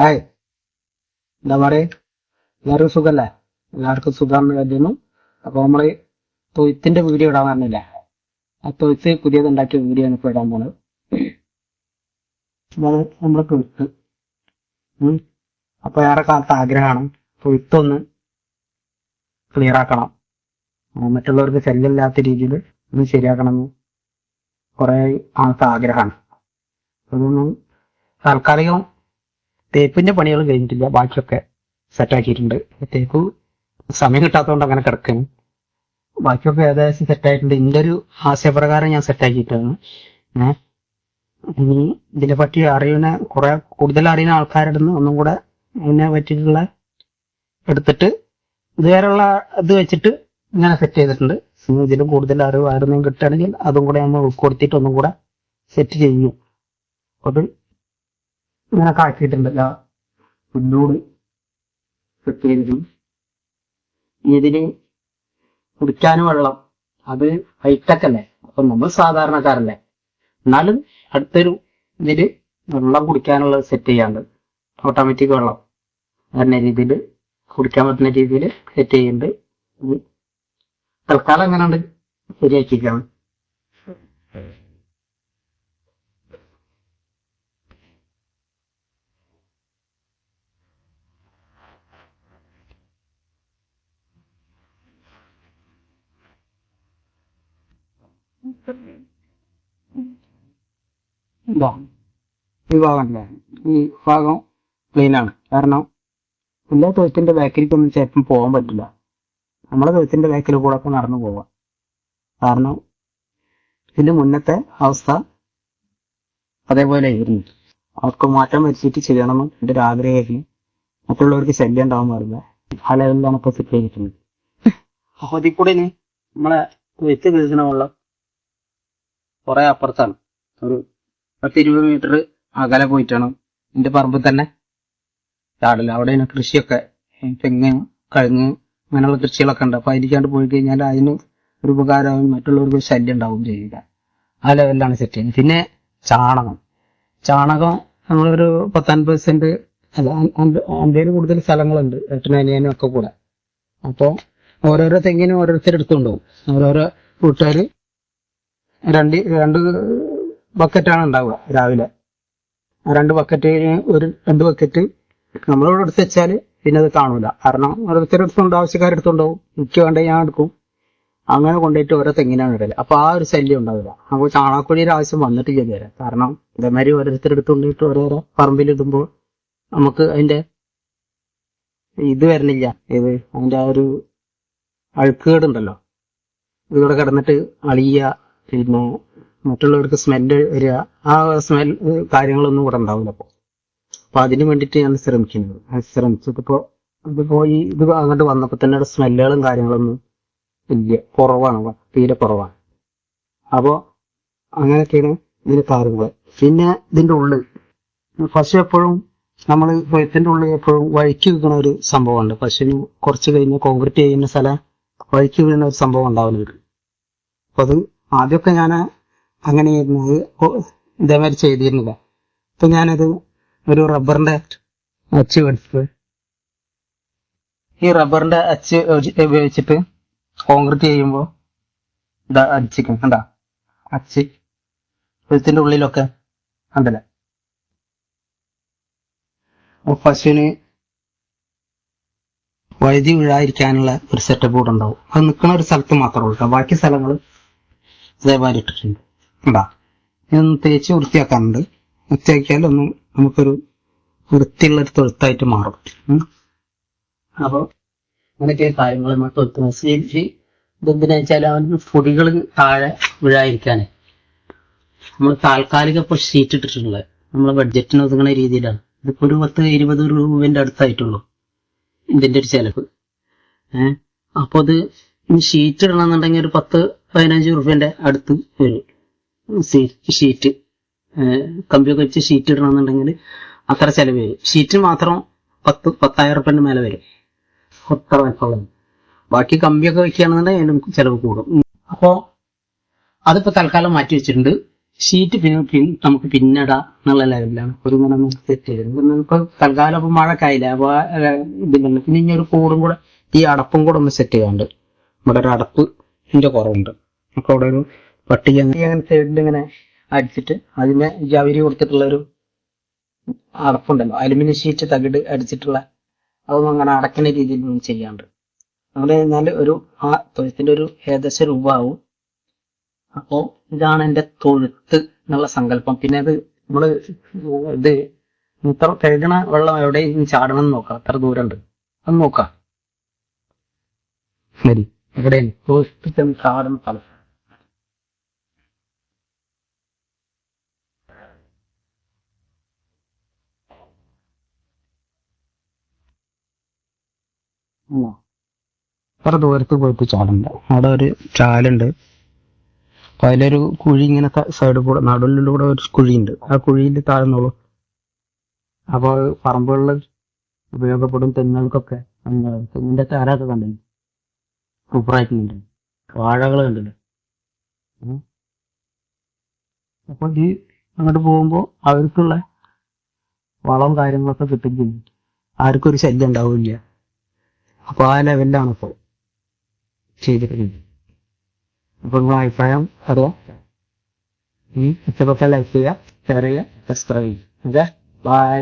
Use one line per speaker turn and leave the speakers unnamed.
Hi. എന്താ പറയേ? എല്ലാവർക്കും സുഖല്ലേ? എല്ലാവർക്കും സുഖമാണെന്ന് കരുതുന്നു അപ്പോൾ നമ്മൾ തൊയ്ത്തിന്റെ വീഡിയോ ഇടാൻ പറഞ്ഞില്ലേ? ആ തൊയ്ത്ത് പുതിയത് ഉണ്ടാക്കിയ വീഡിയോ ആണ് ഇപ്പോൾ ഇടാൻ പോണത്. നമ്മളെ തൊയ്ത്ത്. അപ്പോൾ ഏറെ കാലത്ത് ആഗ്രഹമാണ് തൊയ്ത്തൊന്ന് ക്ലിയർ ആക്കണം. മറ്റുള്ളവർക്ക് ശല്യമില്ലാത്ത രീതിയിൽ ഒന്ന് ശരിയാക്കണമെന്ന് കുറേ ആൾക്കാർ ആഗ്രഹമാണ്. അതൊന്നും താൽക്കാലികം തേപ്പിന്റെ പണികൾ കഴിഞ്ഞിട്ടില്ല. ബാക്കിയൊക്കെ സെറ്റാക്കിയിട്ടുണ്ട് തേപ്പ് സമയം കിട്ടാത്തതുകൊണ്ട് അങ്ങനെ കിടക്കുന്നു ബാക്കിയൊക്കെ ഏകദേശം സെറ്റായിട്ടുണ്ട് ഇതിന്റെ ഒരു ആശയപ്രകാരം ഞാൻ സെറ്റാക്കിയിട്ടാണ് ഏഹ് ഇനി ഇതിനെ പറ്റി അറിയുന്ന കുറെ കൂടുതൽ അറിയുന്ന ആൾക്കാരുടെ നിന്ന് ഒന്നും കൂടെ ഇതിനെ പറ്റിയിട്ടുള്ള എടുത്തിട്ട് ഇതുവരെയുള്ള ഇത് വെച്ചിട്ട് ഇങ്ങനെ സെറ്റ് ചെയ്തിട്ടുണ്ട്. ഇതിലും കൂടുതൽ അറിവ് ആരും കിട്ടുകയാണെങ്കിൽ അതും കൂടെ നമ്മൾ ഉൾക്കൊടുത്തിട്ട് ഒന്നും കൂടെ സെറ്റ് ചെയ്യും. അത് ഇങ്ങനെ കാക്കിയിട്ടുണ്ട് ദാ പുല്ലൂട് ചെയ്തിട്ടുണ്ട് ഇതിന് കുടിക്കാനും വെള്ളം. അത് ഹൈടെക് അല്ലേ? അപ്പൊ നമ്മൾ സാധാരണക്കാരല്ലേ? എന്നാലും അടുത്തൊരു ഇതിൽ വെള്ളം കുടിക്കാനുള്ളത് സെറ്റ് ചെയ്യാണ്ട് ഓട്ടോമാറ്റിക് വെള്ളം വരുന്ന രീതിയിൽ കുടിക്കാൻ പറ്റുന്ന രീതിയിൽ സെറ്റ് ചെയ്യുന്നുണ്ട് ഇത് തൽക്കാലം അങ്ങനെ ഉണ്ട് ഈ ഭാഗം ആണ്. കാരണം എല്ലാ തൊഴുത്തിന്റെ ബാക്കിലേക്കൊന്നും ചിലപ്പം പോകാൻ പറ്റില്ല. നമ്മളെ തൊഴുത്തിന്റെ ബാക്കിൽ കൂടെ ഒക്കെ നടന്നു പോവാം. കാരണം ഇതിന്റെ മുന്നത്തെ അവസ്ഥ അതേപോലെ ആയിരുന്നു അവർക്ക് മാറ്റം വരുത്തിയിട്ട് ചെയ്യണമെന്ന് എന്റെ ഒരു ആഗ്രഹമായിരുന്നു. മറ്റുള്ളവർക്ക് ശല്യം ഉണ്ടാവാൻ പാടില്ല. ആ ലെവലിലാണ് ഇപ്പോൾ സിറ്റ് ചെയ്തിട്ടുള്ളത് അതിൽ കൂടെ നമ്മളെ കിഴക്കണ വെള്ളം കുറെ അപ്പുറത്താണ്. ഒരു പത്ത് ഇരുപത് മീറ്റർ അകലെ പോയിട്ടാണ് എന്റെ പറമ്പിൽ തന്നെ. ചാടൽ അവിടെ ഇങ്ങനെ കൃഷിയൊക്കെ തെങ്ങ് കഴുങ്ങ് അങ്ങനെയുള്ള കൃഷികളൊക്കെ ഉണ്ട്. അപ്പൊ അതിലേക്കാണ്ട് പോയി കഴിഞ്ഞാൽ അതിന് ഒരു ഉപകാരമാവും. മറ്റുള്ളവർക്ക് ശല്യം ഉണ്ടാവും ചെയ്യുക ആ ലെവലിലാണ് സെറ്റ് ചെയ്യുന്നത്. പിന്നെ ചാണകം. ചാണകം നമ്മളൊരു പത്തൊൻപത് സെന്റ് അല്ല അമ്പതിൽ കൂടുതൽ സ്ഥലങ്ങളുണ്ട്. എട്ടിനും അനിയനും ഒക്കെ കൂടെ. അപ്പോൾ ഓരോരോ തെങ്ങിനും ഓരോരുത്തർ എടുത്തുകൊണ്ടുപോകും. ഓരോരോ കൂട്ടുകാർ രണ്ട് രണ്ട് ബക്കറ്റാണ് ഉണ്ടാവുക രാവിലെ. രണ്ട് ബക്കറ്റ് ഒരു രണ്ട് ബക്കറ്റ് നമ്മളിവിടെ എടുത്ത് വെച്ചാൽ പിന്നെ അത് കാണൂല. കാരണം ഓരോരുത്തർ എടുത്തുകൊണ്ട് ആവശ്യക്കാരെടുത്തുണ്ടാവും എനിക്ക് വേണ്ട ഞാൻ എടുക്കും. അങ്ങനെ കൊണ്ടുപോയിട്ട് ഓരോ തെങ്ങിനാണ് ഇടൽ. അപ്പൊ ആ ഒരു ശല്യം ഉണ്ടാവില്ല. അപ്പോൾ ചാണാക്കുഴിയുടെ ആവശ്യം വന്നിട്ടില്ല ഇതുവരെ. കാരണം ഇതേമാതിരി ഓരോരുത്തർ എടുത്തുകൊണ്ടിട്ട് ഓരോരോ പറമ്പിലിടുമ്പോൾ നമുക്ക് അതിന്റെ ഇത് വരണില്ല. ഇത് അതിന്റെ ആ ഒരു അഴുക്കുകേടുണ്ടല്ലോ. ഇതിവിടെ കിടന്നിട്ട് അളിയ പിന്നെ മറ്റുള്ളവർക്ക് സ്മെല്ല് വരിക ആ സ്മെൽ കാര്യങ്ങളൊന്നും ഇവിടെ ഉണ്ടാവില്ല അപ്പോൾ അപ്പൊ അതിന് വേണ്ടിയിട്ട് ഞാൻ ശ്രമിക്കുന്നത്. അത് ഇതിപ്പോൾ ഇതിപ്പോ ഈ ഇത് അങ്ങോട്ട് വന്നപ്പോൾ തന്നെ സ്മെല്ലുകളും കാര്യങ്ങളൊന്നും ഇല്ല. കുറവാണ് തീരെ കുറവാണ്. അപ്പോ അങ്ങനെയൊക്കെയാണ് ഇതിന്റെ കാര്യങ്ങൾ പിന്നെ ഇതിന്റെ ഉള്ളിൽ പശു എപ്പോഴും നമ്മൾ കൊയ്ത്തിന്റെ ഉള്ളിൽ എപ്പോഴും വഴിക്ക് വീഴുന്ന ഒരു സംഭവമുണ്ട്. പശുവിന് കുറച്ച് കഴിഞ്ഞ് കോൺക്രീറ്റ് ചെയ്യുന്ന സ്ഥലം വഴിക്ക് വീഴുന്ന ഒരു സംഭവം ഉണ്ടാവുന്നുണ്ട്. അപ്പൊ അത് ആദ്യമൊക്കെ ഞാൻ അങ്ങനെയായിരുന്നു. ഇതേമാതിരി ചെയ്തിരുന്നില്ല. ഇപ്പൊ ഞാനത് ഒരു റബ്ബറിന്റെ അച്ച് മേടിച്ചത് ഈ റബ്ബറിന്റെ അച്ച് ഉപ- ഉപയോഗിച്ചിട്ട് കോൺക്രീറ്റ് ചെയ്യുമ്പോൾ ഇതാ അടിച്ചിരിക്കും. എന്താ അച്ച് ഇതിന്റെ ഉള്ളിലൊക്കെ അതല്ല പശുവിന് വഴുതി വീഴാതിരിക്കാനുള്ള ഒരു സെറ്റപ്പ് കൂടെ ഉണ്ടാവും. അത് നിൽക്കുന്ന ഒരു സ്ഥലത്ത് മാത്രമേ ഉള്ളൂ ബാക്കി സ്ഥലങ്ങൾ ഇതേമാതിരി ഇട്ടിട്ടുണ്ട് ഉണ്ടാ ഇതൊന്ന് തേച്ച് വൃത്തിയാക്കാനുണ്ട്. വൃത്തിയാക്കിയാൽ ഒന്ന് നമുക്കൊരു വൃത്തിയുള്ള ഒരു തൊഴുത്തായിട്ട് മാറും. അപ്പോൾ അപ്പൊ അങ്ങനെയൊക്കെ കാര്യങ്ങൾ നമ്മൾ തൊഴുത്ത് മെസ്സേജ് ഇതെന്തിനാ വെച്ചാൽ അവന് പൊടികൾ താഴെ വീഴാതിരിക്കാനേ. നമ്മൾ താൽക്കാലിക ഇപ്പോൾ ഷീറ്റ് ഇട്ടിട്ടുള്ളത്. നമ്മളെ ബഡ്ജറ്റിന് ഒതുങ്ങുന്ന രീതിയിലാണ്. ഇതിപ്പോ ഒരു പത്ത് ഇരുപത് രൂപന്റെ അടുത്തായിട്ടുള്ളൂ ഇതിന്റെ ഒരു ചെലവ്. ഏഹ് അപ്പൊ അത് ഷീറ്റ് ഇടണമെന്നുണ്ടെങ്കിൽ ഒരു പത്ത് പതിനഞ്ച് റുപ്യന്റെ അടുത്ത് സീ- ഷീറ്റ് കമ്പ്യൂട്ടർ വെച്ച് ഷീറ്റ് ഇടണമെന്നുണ്ടെങ്കിൽ അത്ര ചെലവ് വരും. ഷീറ്റ് മാത്രം പത്ത് പത്തായിരം റുപ്യന്റെ മേലെ വരും. അത്ര വലിപ്പമുള്ളത് ബാക്കി കമ്പിയൊക്കെ വെക്കുകയാണെന്നുണ്ടെങ്കിൽ അതിനും ചിലവ് കൂടും. അപ്പോൾ അപ്പോ അതിപ്പോ തൽക്കാലം മാറ്റി വെച്ചിട്ടുണ്ട്. ഷീറ്റ് പിന്നെ നമുക്ക് പിന്നിടാം എന്നുള്ള ലെവലിലാണ്. ഒരു നമുക്ക് സെറ്റ് ചെയ്തത് ഇപ്പോൾ തൽക്കാലം അപ്പോൾ മഴ ആയില്ല അപ്പൊ ആ, പിന്നെ ഇനി ഒരു കൂടും കൂടെ ഈ അടപ്പും കൂടെ ഒന്ന് സെറ്റ് ചെയ്യാണ്ട് ഇവിടെ ഒരു അടപ്പിന്റെ കുറവുണ്ട്. അപ്പൊ അവിടെ ഒരു പട്ടിക അങ്ങനെ സൈഡിൽ ഇങ്ങനെ അടിച്ചിട്ട് അതിനെ ജവരി കൊടുത്തിട്ടുള്ള ഒരു അടപ്പുണ്ടല്ലോ. അലുമിനിയം ഷീറ്റ് തകിട് അടിച്ചിട്ടുള്ള അതൊന്നും അങ്ങനെ അടക്കുന്ന രീതിയിൽ ഒന്നും ചെയ്യാണ്ട്. അങ്ങനെ കഴിഞ്ഞാൽ ഒരു ആ തൊഴുത്തിന്റെ ഒരു ഏകദേശം രൂപ അപ്പോൾ അപ്പോ ഇതാണ് എന്റെ തൊഴുത്ത് എന്നുള്ള സങ്കല്പം. പിന്നെ അത് നമ്മൾ ഇത് ഇത്ര കഴുകണ വെള്ളം എവിടെ ചാടണം എന്ന് നോക്കാം. അത്ര ദൂരമുണ്ട്. അത് നോക്കാം. ശരി. ചാടുന്ന സ്ഥലം ഉം. അത്ര ദൂരത്ത് പോയിട്ട് ചാലുണ്ട് അവിടെ ഒരു ചാലുണ്ട്. അപ്പൊ അതിലൊരു കുഴി ഇങ്ങനെ സൈഡ് കൂടെ നടുവിലൂടെ ഒരു കുഴിയുണ്ട്. ആ കുഴിയിൽ താഴ്ന്നോളൂ അപ്പോൾ പറമ്പുകളിൽ ഉപയോഗപ്പെടും തെങ്ങുകൾക്കൊക്കെ. തെങ്ങിന്റെ താരൊക്കെ കണ്ടില്ലേ? സൂപ്പറായിട്ടുണ്ട് വാഴകൾ കണ്ടില്ലേ അപ്പോൾ അപ്പൊ ഈ അങ്ങോട്ട് പോകുമ്പോൾ അവർക്കുള്ള വളം കാര്യങ്ങളൊക്കെ കിട്ടും ചെയ്യും. ആർക്കും ഒരു ശല്യം ഉണ്ടാവില്ല. അപ്പൊ ആ ലെവലിലാണ് ഇപ്പോൾ ചെയ്തിരിക്കുന്നത്. അപ്പൊ നിങ്ങളുടെ അഭിപ്രായം അറിയാം ഈ ഇഷ്ടപ്പെട്ട ലൈക്ക് ചെയ്യുക ഷെയർ ചെയ്യുക ബൈ